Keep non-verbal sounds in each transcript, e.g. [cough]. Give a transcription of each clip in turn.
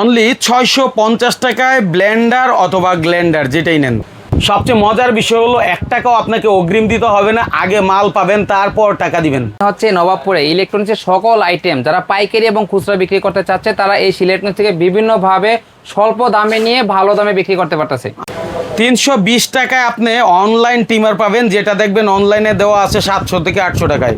Only ছয়শো পঞ্চাশ টাকায় ব্লেন্ডার অথবা গ্লেন্ডার যেটাই নেন। সবচেয়ে মজার বিষয় হলো এক টাকাও আপনাকে অগ্রিম দিতে হবে না আগে মাল পাবেন তারপর টাকা দিবেন। হচ্ছে নবাবপুরে ইলেকট্রনিক্সের সকল আইটেম যারা পাইকারি এবং খুচরা বিক্রি করতে চাচ্ছে তারা এই ইলেকট্রনিক্স থেকে বিভিন্নভাবে স্বল্প দামে নিয়ে ভালো দামে বিক্রি করতে পারতেছে। তিনশো বিশ টাকায় আপনি অনলাইন টিমার পাবেন যেটা দেখবেন অনলাইনে দেওয়া আছে সাতশো থেকে আটশো টাকায়।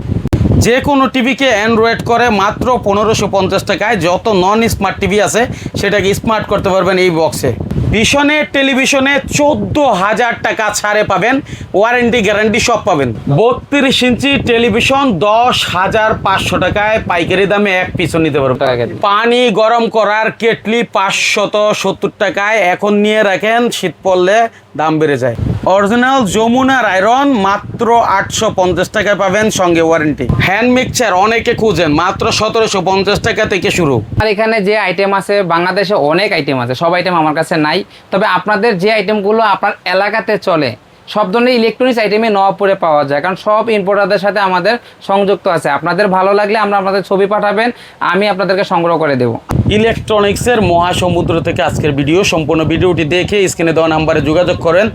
যে কোনো টিভিকে অ্যান্ড্রয়েড করে মাত্র পনেরোশো পঞ্চাশ টাকায় যত নন স্মার্ট টিভি আছে সেটাকে স্মার্ট করতে পারবেন এই বক্সে ভীষণের টেলিভিশনে চোদ্দ হাজার টাকা ছাড়ে পাবেন ওয়ারেন্টি গ্যারান্টি সব পাবেন। বত্রিশ ইঞ্চি টেলিভিশন দশ হাজার পাঁচশো টাকায় পাইকারি দামে এক পিছন নিতে পারবেন। টাকা পানি গরম করার কেটলি পাঁচশত সত্তর টাকায় এখন নিয়ে রাখেন শীত পড়লে দাম বেড়ে যায়। অরিজিনাল যমুনার আয়রন মাত্র আটশো পঞ্চাশ টাকায় পাবেন সঙ্গে ওয়ারেন্টি। হ্যান্ড মিক্সচার অনেকে খুঁজেন, মাত্র সতেরোশো পঞ্চাশ টাকা থেকে শুরু। আর এখানে যে আইটেম আছে, বাংলাদেশে অনেক আইটেম আছে, সব আইটেম আমার কাছে নাই। তবে আপনাদের যে আইটেমগুলো আপনার এলাকাতে চলে, সব ধরনের ইলেকট্রনিক্স আইটেমে নবাবপুরে পাওয়া যায়। কারণ সব ইম্পোর্টারদের সাথে আমাদের সংযুক্ত আছে। আপনাদের ভালো লাগলে আমরা আপনাদের ছবি পাঠাবেন, আমি আপনাদেরকে সংগ্রহ করে দেবো। ইলেকট্রনিক্সের মহাসমুদ্র থেকে আজকের ভিডিও। সম্পূর্ণ ভিডিওটি দেখে স্ক্রিনে দেওয়া নাম্বারে যোগাযোগ করেন।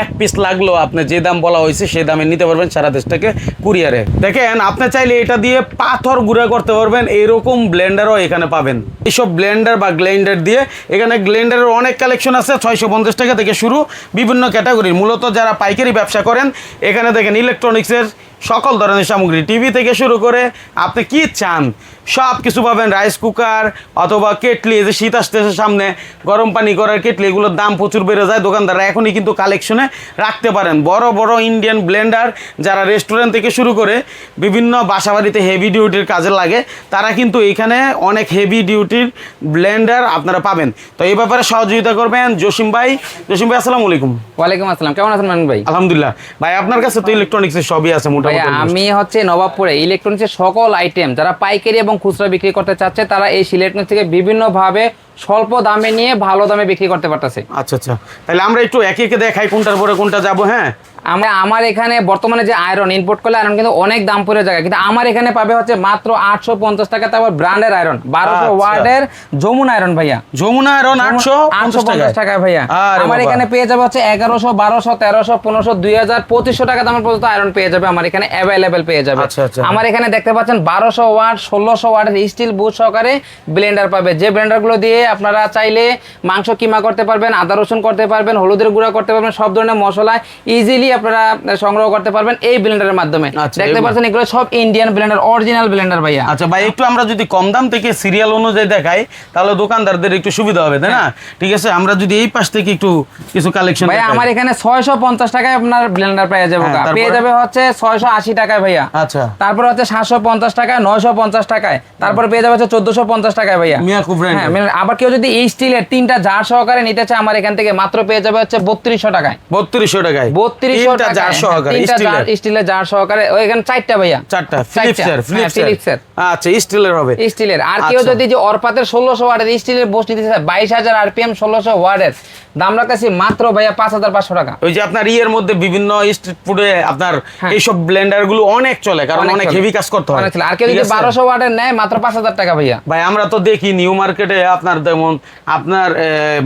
এক পিস লাগলেও আপনি যে দাম বলা হয়েছে সেই দামে নিতে পারবেন সারা দেশ থেকে কুরিয়ারে। দেখেন, আপনি চাইলে এটা দিয়ে পাথর গুঁড়া করতে পারবেন। এরকম ব্লেন্ডারও এখানে পাবেন। এইসব ব্লেন্ডার বা গ্লেন্ডার দিয়ে এখানে গ্লেন্ডারের অনেক কালেকশন আছে। ছয়শো পঞ্চাশ টাকা থেকে শুরু। বিভিন্ন ক্যাটাগরির। মূলত যারা পাইকারি ব্যবসা করেন, এখানে দেখেন ইলেকট্রনিক্সের সকল ধরনের সামগ্রী। টিভি থেকে শুরু করে আপনি কি চান সব কিছু পাবেন রাইস কুকার অথবা কেটলি এই যে শীত আসতেছে সামনে গরম পানি করার কেটলি এগুলোর দাম প্রচুর বেড়ে যায়। দোকানদাররা এখনই কিন্তু কালেকশনে রাখতে পারেন। বড় বড় ইন্ডিয়ান ব্লেন্ডার যারা রেস্টুরেন্ট থেকে শুরু করে বিভিন্ন বাসাবাড়িতে হেভি ডিউটির কাজে লাগে তারা কিন্তু এখানে অনেক হেভি ডিউটির ব্লেন্ডার আপনারা পাবেন। তো এই ব্যাপারে সহযোগিতা করবেন জসিম ভাই। জসিম ভাই আসসালামু আলাইকুম। ওয়ালাইকুম আসসালাম। কেমন আছেন মান ভাই? আলহামদুলিল্লাহ। ভাই আপনার কাছে তো ইলেকট্রনিক্সের সবই আছে মোটামুটি। আমি হচ্ছে নবাবপুরে ইলেকট্রনিক্সের সকল আইটেম যারা পাইকারি এবং খুচরা বিক্রি করতে চাচ্ছে তারা এই সিলেটগঞ্জ থেকে বিভিন্নভাবে স্বল্প দামে নিয়ে ভালো দামে বিক্রি করতে পারতেছে। আচ্ছা আচ্ছা। তাহলে আমরা একটু একে একে দেখাই কোনটার পরে কোনটা যাব হ্যাঁ? আমরা আমার এখানে বর্তমানে যে আয়রন ইম্পোর্ট করলে আয়রন কিন্তু অনেক দাম পড়ে যায়। কিন্তু আমার এখানে পাবে হচ্ছে মাত্র আটশো পঞ্চাশ টাকা তারপর ব্র্যান্ডের আয়রন বারোশো আচ্ছা। ওয়ার্ডের যমুনা আয়রন ভাইয়া। যমুনা আয়রন আটশো আটশো পঞ্চাশ টাকা ভাইয়া। আরে আমার এখানে পেয়ে যাবে হচ্ছে এগারোশো বারোশো তেরোশো পনেরোশো দুই হাজার পঁচিশশো টাকা দামের পর্যন্ত আয়রন পেয়ে যাবে আমার এখানে অ্যাভেলেবেল পেয়ে যাবে। আচ্ছা, আচ্ছা। আমার এখানে দেখতে পাচ্ছেন বারোশো ওয়াট ষোলোশো ওয়াটের স্টিল বুট সহকারে ব্লেন্ডার পাবে। যে ব্লেন্ডারগুলো দিয়ে আপনারা চাইলে মাংস কিমা করতে পারবেন আদা রসুন করতে পারবেন হলুদের গুঁড়া করতে পারবেন সব ধরনের মশলা ইজিলি আপনারা সংগ্রহ করতে পারবেন এই ব্লেন্ডারের মাধ্যমে। আচ্ছা, দেখতে পাচ্ছেন এগুলো সব ইন্ডিয়ান ব্লেন্ডার অরিজিনাল ব্লেন্ডার ভাইয়া। আচ্ছা ভাই একটু আমরা যদি কম দাম থেকে সিরিয়াল অনুযায়ী দেখাই তাহলে দোকানদারদের একটু সুবিধা হবে তাই না? ঠিক আছে আমরা যদি এই পাশ থেকে একটু কিছু কালেকশন ভাইয়া আমার এখানে ছয়শো পঞ্চাশ টাকায় আপনার ব্লেন্ডার পেয়ে যাবে হ্যাঁ, পেয়ে যাবে হচ্ছে ছয়শো আশি টাকায় ভাইয়া। আচ্ছা। তারপর হচ্ছে সাতশো পঞ্চাশ টাকায় নয়শো পঞ্চাশ টাকায়। তারপর পেয়ে যাবে হচ্ছে চোদ্দশো পঞ্চাশ টাকায় ভাইয়া। হ্যাঁ আবার কেউ যদি এই স্টিলের তিনটা জার সহকারে নিতে চায় আমার এখান থেকে মাত্র পেয়ে যাবে হচ্ছে বত্রিশশো টাকায়। বত্রিশশো টাকায়। বত্রিশশো জার সহকারে স্টিলের। জার সহকারে ওই এখানে চারটা ভাইয়া। চারটা। ফিলিপসের হ্যাঁ, ফিলিপসের ফিলিপসের। আচ্ছা স্টিলের হবে। স্টিলের। আর কেউ আচ্ছা। যদি যে অরপাতের ষোলোশো স্টিলের বোস নিতে চায় বাইশ হাজার আরপিএম ষোলোশো দাম মাত্র ভাইয়া পাঁচ হাজার পাঁচশো টাকা। ওই যে আপনার ইয়ের মধ্যে বিভিন্ন স্ট্রিট ফুডে আপনার হ্যাঁ। এইসব ব্লেন্ডারগুলো অনেক চলে কারণ অনেক হেভি কাজ করতে হয়। আর কেউ যদি বারোশো ওয়ার্ডের নেয় মাত্র পাঁচ হাজার টাকা ভাইয়া। ভাই আমরা তো দেখি নিউ মার্কেটে আপনার যেমন আপনার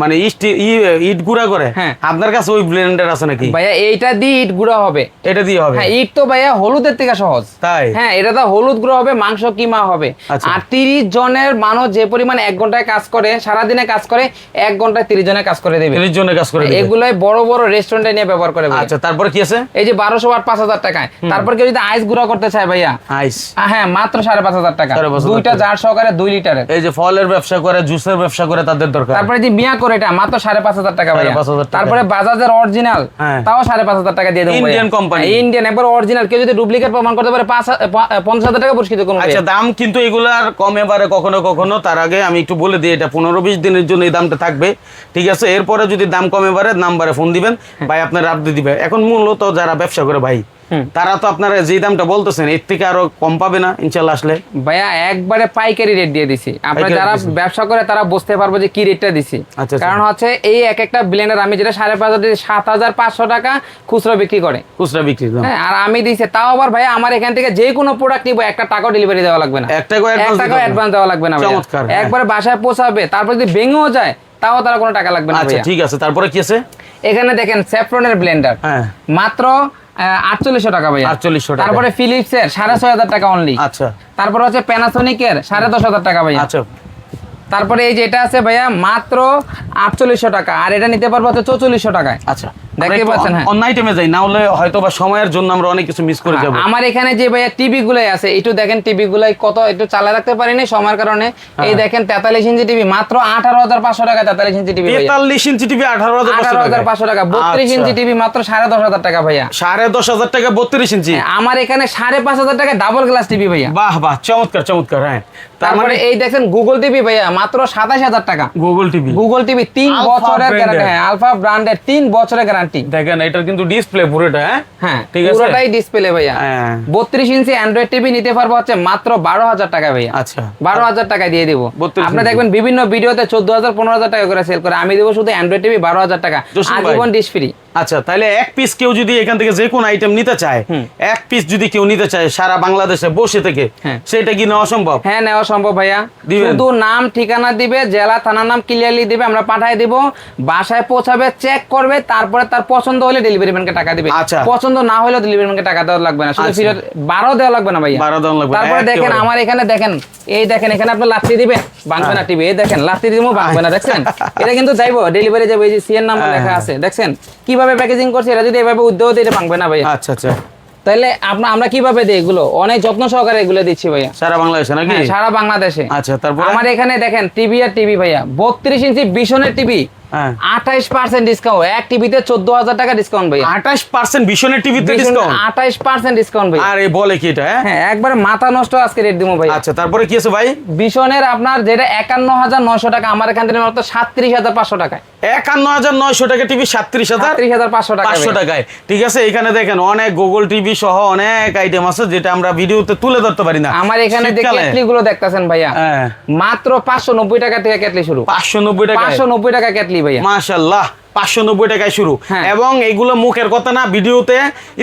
মানে ইট গুঁড়া করে হ্যাঁ। আপনার কাছে ওই ব্লেন্ডার আছে নাকি? ভাইয়া এইটা দিয়ে ইট গুঁড়ো হবে। এটা দিয়ে হবে? হ্যাঁ ইট তো ভাইয়া হলুদের থেকে সহজ। তাই? হ্যাঁ এটা তো হলুদ গুঁড়ো হবে মাংস কিমা হবে। আচ্ছা। আর তিরিশ জনের মানুষ যে পরিমাণ এক ঘন্টায় কাজ করে সারাদিনে কাজ করে এক ঘন্টায় তিরিশ জনের কাজ করে দেবে। তিরিশ জনের কাজ করে। এগুলাই বড় বড় রেস্টুরেন্টে নিয়ে ব্যবহার করে। আচ্ছা তারপরে কি আছে? এই যে বারোশো ওয়াট পাঁচ হাজার টাকায়। তারপর কেউ যদি আইস গুঁড়া করতে চায় ভাইয়া। আইস। হ্যাঁ মাত্র সাড়ে পাঁচ হাজার টাকা। দুইটা। জার সহকারে দুই লিটারের। এই যে ফলের ব্যবসা করে জুসের ব্যবসা করে তাদের দরকার। তারপরে যে মিয়া করে এটা মাত্র সাড়ে পাঁচ হাজার টাকা ভাইয়া। 5,500 টাকা। তারপরে বাজাজের অরিজিনাল হ্যাঁ। তাও সাড়ে পাঁচ হাজার টাকা দিয়ে দেবো Indian company। ইন্ডিয়ান একবার অরিজিনাল কেউ যদি ডুপ্লিকেট প্রমাণ করতে পারে পাঁচ পঞ্চাশ হাজার টাকা পুরস্কৃত কোনো আচ্ছা দাম কিন্তু এগুলার কমে বাড়ে কখনো কখনো। তার আগে আমি একটু বলে দিই এটা পনেরো বিশ দিনের জন্য এই দামটা থাকবে। ঠিক আছে এরপরে যদি দাম কমে বাড়ে নাম্বারে ফোন দিবেন। ভাই আপনার আপডেট দিবে। এখন মূলত যারা ব্যবসা করে ভাই। তারা তো আপনারা যে দামটা বলতেছেন এর থেকে আরও কম পাবে না ইনশাল্লাহ আসলে? ভাইয়া একবারে পাইকারি রেট দিয়ে দিছি। আপনারা যারা ব্যবসা করে তারা বুঝতে পারব যে কি রেটটা দিছি। আচ্ছা, আচ্ছা। কারণ হচ্ছে এই এক একটা ব্লেন্ডার আমি যেটা সাড়ে পাঁচ হাজার সাত হাজার পাঁচশো টাকা খুচরো বিক্রি করে। খুচরা বিক্রি হ্যাঁ। আর আমি দিছি তাও আবার ভাইয়া আমার এখান থেকে যে কোনো প্রোডাক্ট নিবো একটা টাকাও ডেলিভারি দেওয়া লাগবে না। এক টাকাও। অ্যাডভান্স দেওয়া লাগবে না হ্যাঁ। একবার বাসায় পৌঁছাবে তারপর যদি ভেঙেও যায় তাও তারা কোনো টাকা লাগবে না আচ্ছা ঠিক আছে তারপরে কি আছে? এখানে দেখেন স্যাফ্রনের ব্লেন্ডার হ্যাঁ। মাত্র আটচল্লিশশো টাকা ভাই আটচল্লিশশো টাকা। তারপরে ফিলিপস এর সাড়ে ছয় হাজার টাকা অনলি আচ্ছা। তারপর হচ্ছে প্যানাসোনিকের সাড়ে দশ হাজার টাকা ভাই আচ্ছা। তারপরে এই যে এটা আছে ভাইয়া মাত্র আটচল্লিশশো টাকা। আর এটা নিতে পারব হচ্ছে চৌচল্লিশশো টাকায়। আচ্ছা। দেখতে পাচ্ছেন, হ্যাঁ। অন্য আইটেমে যাই না হলে হয়তো বা সময়ের জন্য আমরা অনেক কিছু মিস করে যাব। আমার এখানে যে ভাইয়া টিভি গুলাই আছে একটু দেখেন টিভি গুলাই কত একটু চালা রাখতে পারিনি সময়ের কারণে। হ্যাঁ। এই দেখেন তেতাল্লিশ ইঞ্চি টিভি মাত্র আঠারো হাজার পাঁচশো টাকা তেতাল্লিশ ইঞ্চি টিভি ভাইয়া। তেতাল্লিশ ইঞ্চি টিভি আঠারো হাজার আঠারো হাজার পাঁচশো টাকা বত্রিশ আচ্ছা। ইঞ্চি টিভি মাত্র সাড়ে দশ হাজার টাকা ভাইয়া। সাড়ে দশ হাজার টাকা বত্রিশ ইঞ্চি। আমার এখানে সাড়ে পাঁচ হাজার টাকা ডাবল গ্লাস টিভি ভাইয়া। বাহ বাহ চমৎকার চমৎকার হ্যাঁ। তারপরে মানে এই দেখেন গুগল টিভি ভাইয়া মাত্র সাতাশ হাজার টাকা। গুগল টিভি গুগল টিভি তিন বছরের গ্যারান্টি হ্যাঁ আলফা ব্র্যান্ডের তিন বছরের গ্যারান্টি দেখেন এটার কিন্তু ডিসপ্লে পুরোটা হ্যাঁ? হ্যাঁ ঠিক আছে? পুরোটাই ডিসপ্লে ভাইয়া। হ্যাঁ। বত্রিশ ইঞ্চি অ্যান্ড্রয়েড টিভি নিতে পারব হচ্ছে মাত্র বারো হাজার টাকা ভাইয়া। আচ্ছা। বারো হাজার টাকা দিয়ে দেব। 32 আপনি দেখবেন বিভিন্ন ভিডিওতে চোদ্দ হাজার পনেরো হাজার টাকা করে সেল করে। আমি দেবো শুধু অ্যান্ড্রয়েড টিভি বারো হাজার টাকা। জসিম আজীবন ডিশ ফ্রি আচ্ছা তাহলে এক পিস কেউ যদি এখান থেকে যে কোনো আইটেম নিতে চায় এক পিস যদি কেউ নিতে চায় সারা বাংলাদেশে বসে থেকে হ্যাঁ। সেটা কি নেওয়া সম্ভব? হ্যাঁ নেওয়া সম্ভব ভাইয়া। শুধু নাম ঠিকানা দিবে জেলা থানার নাম ক্লিয়ারলি দিবে আমরা পাঠাই দিব বাসায় পৌঁছাবে চেক করবে তারপরে তার পছন্দ হলে ডেলিভারি ম্যানকে টাকা দিবে। আচ্ছা। পছন্দ না হলেও ডেলিভারি ম্যানকে টাকা দেওয়া লাগবে না শুধু আচ্ছা। ফিরত বারো দেওয়া লাগবে না ভাইয়া। বারো দেওয়া লাগবে তারপরে দেখেন আমার এখানে দেখেন এই দেখেন এখানে আপনি লাত্তি দিবেন ভাঙবে না টিভি এই দেখেন লাত্তি দিব ভাঙবে না দেখছেন? [laughs] এটা কিন্তু যাইবো ডেলিভারি যাবে এই যে সিএন নাম্বার হ্যাঁ, লেখা হ্যাঁ। আছে দেখছেন? কীভাবে প্যাকেজিং করছে এটা যদি এভাবে উদ্যোগ দিতে এটা ভাঙবে না ভাইয়া? আচ্ছা আচ্ছা। তাহলে আপনার আমরা কীভাবে দিই এগুলো? অনেক যত্ন সহকারে এগুলো দিচ্ছি ভাইয়া। সারা বাংলাদেশে নাকি? হ্যাঁ, সারা বাংলাদেশে। আচ্ছা তারপর? আমার এখানে দেখেন টিভি আর টিভি ভাইয়া। বত্রিশ ইঞ্চি বিশনের টিভি। আঠাইশ পার্সেন্ট ডিসকাউন্ট এক টিভিতে চোদ্দ হাজার টাকা ডিসকাউন্ট ভাইয়া। আঠাশ পার্সেন্ট ভীষণের টিভিতে ডিসকাউন্ট আঠাইশ পার্সেন্ট ডিসকাউন্ট ভাইয়া। আর বলে কি এটা হ্যাঁ? হ্যাঁ মাথা নষ্ট আজকে রেট দিব ভাইয়া। আচ্ছা তারপরে কি আছে ভাই? বিশনের আপনার যেটা একান্ন হাজার নয়শো টাকা আমার এখান থেকে মাত্র সাতত্রিশ হাজার পাঁচশো টাকায়। একান্ন হাজার নয়শো টাকা টিভি সাতত্রিশ হাজার হাজার পাঁচশো টাকা পাঁচশো টাকায়। ঠিক আছে এখানে দেখেন অনেক গুগল টিভি সহ অনেক আইটেম আছে যেটা আমরা ভিডিওতে তুলে ধরতে পারি না। আমার এখানে যে শীতকালে, গুলো দেখতেছেন ভাইয়া হ্যাঁ। মাত্র পাঁচশো নব্বই টাকা থেকে কেটলি শুরু। পাঁচশো নব্বই টাকা পাঁচশো নব্বই টাকা কেটলি ভাইয়া মাশাল্লাহ পাঁচশো নব্বই টাকায় শুরু। হ্যাঁ। এবং এইগুলো মুখের কথা না ভিডিওতে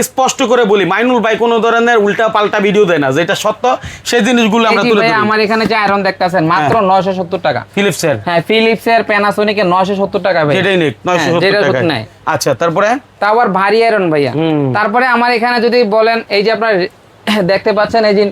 স্পষ্ট করে বলি। মাইনুল ভাই কোনো ধরনের উল্টা পাল্টা ভিডিও দেয় না যেটা সত্য সেই জিনিসগুলো আমরা তুলে ধরি। আমার এখানে যে আয়রন দেখতেছেন মাত্র নয়শো সত্তর টাকা। ফিলিপসের হ্যাঁ ফিলিপস এর প্যানাসোনিক এর নয়শো সত্তর টাকা ভাই। যেটাই নিক নয়শো হ্যাঁ, নেয় আচ্ছা তারপরে? তা আবার ভারী আয়রন ভাইয়া। তারপরে আমার এখানে যদি বলেন এই যে আপনার দেখতে পাচ্ছেন এই যে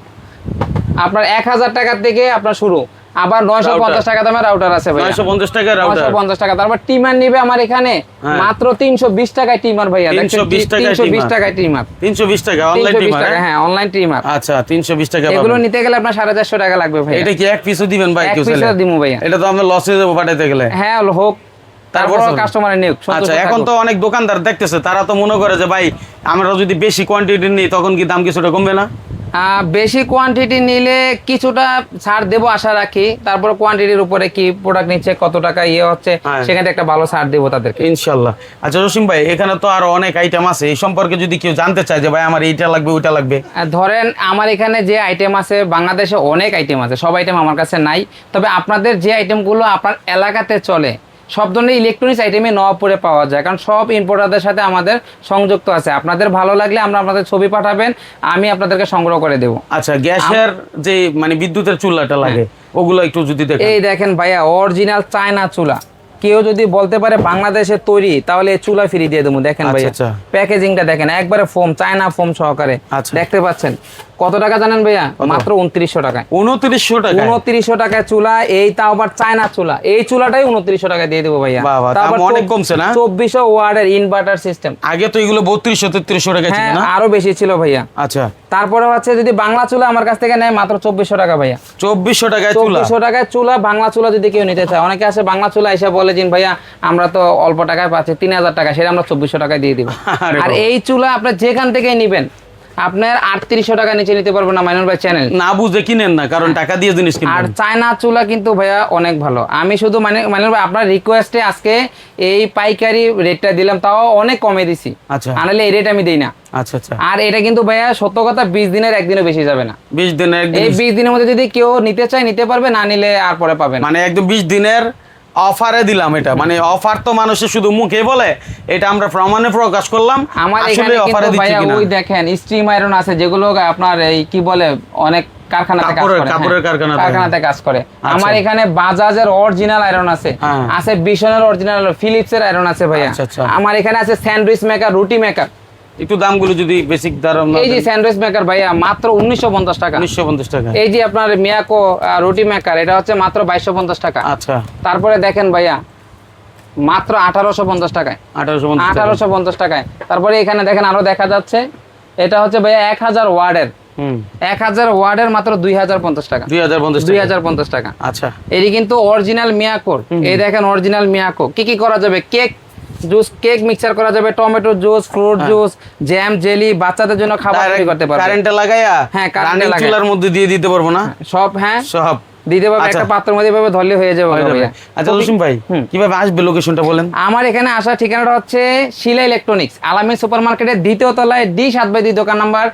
আপনার এক হাজার টাকার থেকে আপনার শুরু। আবার নয়শো পঞ্চাশ টাকা দামের রাউটার আছে নয়শো পঞ্চাশ টাকা রাউটার নয়শো পঞ্চাশ টাকা। তারপর টিমার নিবে আমার এখানে হ্যাঁ। মাত্র তিনশো বিশ টাকায় টিমার ভাইয়া। 320 টাকায় টিমার। তিনশো বিশ টাকা অনলাইন টিমার হ্যাঁ? অনলাইন টিমার। আচ্ছা তিনশো বিশ টাকা এগুলো নিতে গেলে আপনার সাড়ে চারশো টাকা লাগবে ভাই এটা কি এক পিসও দিবেন ভাই এক কেউ piece চাইলে? দিমু ভাইয়া। এটা তো আমরা লস হয়ে পাঠাইতে গেলে। হ্যাঁ হোক। তারপর। কাস্টমারের নিয়োগ আচ্ছা এখন তো অনেক দোকানদার দেখতেছে তারা তো মনে করে যে ভাই আমরা যদি বেশি কোয়ান্টিটি নিই তখন কি দাম কিছুটা কমবে না? বেশি কোয়ান্টিটি নিলে কিছুটা ছাড় দেবো আশা রাখি। তারপর কোয়ান্টিটির উপরে কি প্রোডাক্ট নিচ্ছে কত টাকা ইয়ে হচ্ছে হ্যাঁ। সেখানে একটা ভালো ছাড় দেবো তাদেরকে। ইনশাল্লাহ। আচ্ছা রসিম ভাই এখানে তো আরও অনেক আইটেম আছে। এই সম্পর্কে যদি কেউ জানতে চায় যে ভাই আমার এইটা লাগবে ওইটা লাগবে। ধরেন আমার এখানে যে আইটেম আছে বাংলাদেশে অনেক আইটেম আছে। সব আইটেম আমার কাছে নাই। তবে আপনাদের যে আইটেমগুলো আপনার এলাকাতে চলে সব ধরনের ইলেকট্রনিক্স আইটেমে নবাবপুরে পাওয়া যায়। কারণ সব ইম্পোর্টারদের সাথে আমাদের সংযুক্ত আছে। আপনাদের ভালো লাগলে আমরা আপনাদের ছবি পাঠাবেন আমি আপনাদেরকে সংগ্রহ করে দেবো। আচ্ছা গ্যাসের যে মানে বিদ্যুতের চুলাটা লাগে ওগুলো একটু যদি দেখেন। এই দেখেন ভাইয়া অরিজিনাল চায়না চুলা। কেউ যদি বলতে পারে বাংলাদেশের তৈরি তাহলে এই চুলা ফ্রি দিয়ে দেবো। দেখেন আচ্ছা, ভাইয়া। আচ্ছা। প্যাকেজিংটা দেখেন একবারে ফোম চায়না ফোম সহকারে। আচ্ছা। দেখতে পাচ্ছেন? কত টাকা জানেন ভাইয়া? মাত্র উনত্রিশশো টাকায়। উনত্রিশশো টাকা উনত্রিশশো টাকায় চুলা এই তাও আবার চায়না চুলা। এই চুলাটাই উনত্রিশশো টাকা দিয়ে দেবো ভাইয়া। দাম অনেক কমছে না? চব্বিশশো ওয়ার্ডের ইনভার্টার সিস্টেম আগে তো এগুলো বত্রিশশো তেত্রিশশো টাকা হ্যাঁ আরও বেশি ছিল ভাইয়া। আচ্ছা। তারপরে হচ্ছে যদি বাংলা চুলা আমার কাছ থেকে নেয় মাত্র চব্বিশশো টাকা ভাইয়া। চব্বিশশো টাকায় চব্বিশশো টাকায় চুলা বাংলা চুলা যদি কেউ নিতে চায়। অনেকে আছে বাংলা চুলা এসে বলে যে ভাইয়া আমরা তো অল্প টাকায় পাচ্ছি তিন হাজার টাকা সেটা আমরা চব্বিশশো টাকায় দিয়ে দিব। [laughs] আর এই চুলা আপনি যেখান থেকে নিবেন আপনার আটত্রিশশো টাকা নিচে নিতে পারব না মাইনুল ভাই চ্যানেল না বুঝে কিনেন না কারণ টাকা দিয়ে জিনিস আর চায়না চুলা কিন্তু ভাইয়া অনেক ভালো। আমি শুধু মানে মাইনুল ভাই আপনার রিকোয়েস্টে আজকে এই পাইকারি রেটটা দিলাম তাও অনেক কমে দিছি। আচ্ছা। আনালে এই রেট আমি দিই না। আচ্ছা আচ্ছা। আর এটা কিন্তু ভাইয়া সত্য কথা বিশ দিনের একদিনও বেশি যাবে না। বিশ দিনের এই বিশ। দিনের মধ্যে যদি কেউ নিতে চায় নিতে পারবে না নিলে আর পরে পাবে মানে একদম বিশ দিনের অফারে দিলাম এটা মানে অফার তো মানুষের শুধু মুখে বলে এটা আমরা প্রমাণে প্রকাশ করলাম আমার এখানে অফারে দিচ্ছি কিনা ওই দেখেন স্ট্রিম আয়রন আছে যেগুলো আপনার এই কি বলে অনেক কারখানাতে কাজ কাপড়ের- করে কাপড়ের হ্যাঁ, কারখানাতে। কাজ করে আচ্ছা। আমার এখানে বাজাজের অরিজিনাল আয়রন আছে হ্যাঁ। আছে বিশনের অরিজিনাল ফিলিপস আয়রন আছে ভাইয়া আচ্ছা, আচ্ছা। আমার এখানে আছে স্যান্ডউইচ মেকার রুটি মেকার একটু দামগুলো যদি বেসিক দাম এই যে স্যান্ডউইচ মেকার ভাইয়া মাত্র উনিশশো পঞ্চাশ টাকা। উনিশশো পঞ্চাশ টাকা। এই যে আপনার মিয়াকো রুটি মেকার এটা হচ্ছে মাত্র বাইশশো পঞ্চাশ টাকা। আচ্ছা। তারপরে দেখেন ভাইয়া মাত্র আঠারোশো পঞ্চাশ টাকায়। আঠারোশো আঠারোশো পঞ্চাশ টাকায়। তারপরে এখানে দেখেন আরও দেখা যাচ্ছে এটা হচ্ছে ভাইয়া এক হাজার ওয়ার্ডের। এক হাজার ওয়ার্ডের মাত্র দুই হাজার পঞ্চাশ টাকা। দুই হাজার পঞ্চাশ দুই হাজার পঞ্চাশ টাকা। আচ্ছা। এটি কিন্তু অরিজিনাল মিয়াকোর। এই দেখেন অরিজিনাল মিয়াকো। কি কি করা যাবে? কেক জুস কেক মিক্সার করা যাবে tomato juice fruit juice jam jelly বাচ্চাদের জন্য খাবার তৈরি করতে পারবে। কারেন্টে লাগাইয়া হ্যাঁ, কারেন্টে রানিং লাগায়া। চুলার মধ্যে দিয়ে দিতে পারব না? সব হ্যাঁ। সব। দিতে পারবে আচ্ছা। একটা পাত্রের মধ্যে এভাবে ধরলে হয়ে যাবে হয়ে। আচ্ছা ভাই কীভাবে আসবে লোকেশনটা বলেন? আমার এখানে আসার ঠিকানাটা হচ্ছে শিলা ইলেকট্রনিক্স আলামিন সুপার মার্কেটের দ্বিতীয় তলায় ডি সাত বাই দুই দোকান নাম্বার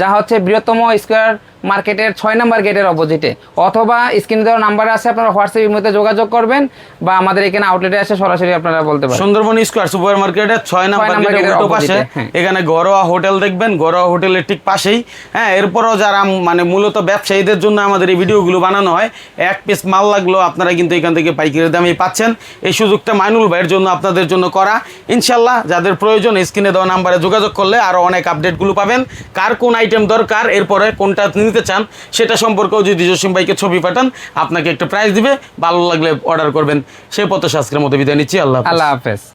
যা হচ্ছে বৃহত্তম স্কোয়ার মার্কেটের ছয় নম্বর গেটের অপোজিটে অথবা স্ক্রিনে দেওয়ার নাম্বার আছে আপনারা হোয়াটসঅ্যাপ মধ্যে যোগাযোগ করবেন বা আমাদের এখানে আউটলেটে এসে সরাসরি আপনারা বলতে পারেন। সুন্দরবন স্কোয়ার সুপার মার্কেটের ছয় নাম্বার গেটের পাশে। হ্যাঁ। এখানে ঘরোয়া হোটেল দেখবেন ঘরোয়া হোটেলের ঠিক পাশেই। হ্যাঁ এরপরও যারা মানে মূলত ব্যবসায়ীদের জন্য আমাদের এই ভিডিওগুলো বানানো হয় এক পিস মাল লাগল আপনারা কিন্তু এখান থেকে পাইকারি দামে পাচ্ছেন। এই সুযোগটা মাইনুল ভাইয়ের জন্য আপনাদের জন্য করা। ইনশাল্লাহ যাদের প্রয়োজন স্ক্রিনে দেওয়া নাম্বারে যোগাযোগ করলে আরও অনেক আপডেটগুলো পাবেন। কার কোন আইটেম দরকার এরপরে কোনটা নিতে চান, সেটা সম্পর্কেও যদি জসিম ভাইকে ছবি পাঠান, আপনাকে একটা প্রাইস দিবে, ভালো লাগলে অর্ডার করবেন। সেই পথে আজকের মতো বিদায় নিচ্ছি। আল্লাহ আল্লাহ হাফেজ।